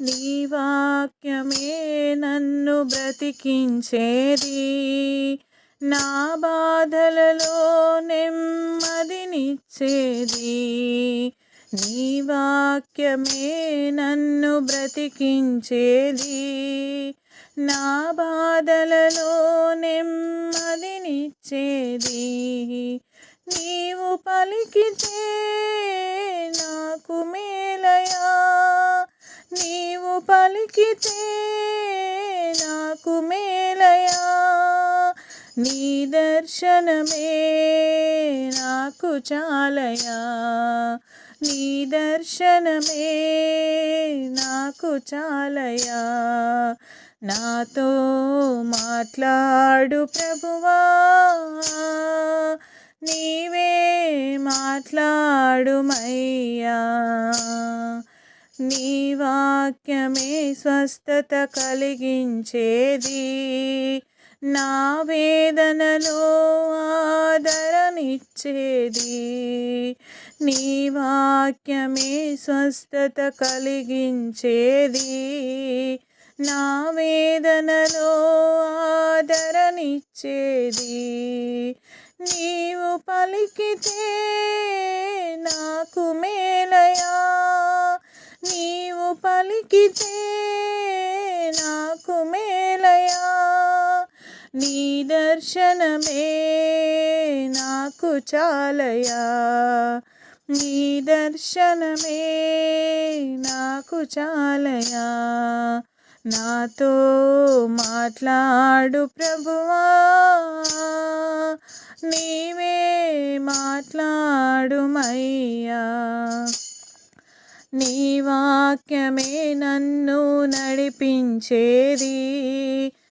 నీ వాక్యమే నన్ను బ్రతికించేది. నా బాధలలో నెమ్మదినిచ్చేది నీ వాక్యమే నన్ను బ్రతికించేది. నా బాధలలో నెమ్మదినిచ్చేది నీవు పలికితే నాకు మే పలికితే నాకు మేలయా? నీ దర్శనమే నాకు చాలయా? నీ దర్శనమే నాకు చాలయా? నాతో మాట్లాడు ప్రభువా. నీవే మాట్లాడుమయ్యా నీ వాక్యమే స్వస్థత కలిగించేది. నా వేదనలో ఆదరణిచ్చేది నీ వాక్యమే స్వస్థత కలిగించేది. నా వేదనలో ఆదరణిచ్చేది నీవు పలికితే పలికితే నాకు మేలయా? నీ దర్శనమే నాకు చాలయా? నీ దర్శనమే నాకు చాలయా? నాతో మాట్లాడు ప్రభువా. నీవే మాట్లాడుమయ్యా నీ వాక్యమే నన్ను నడిపించేది.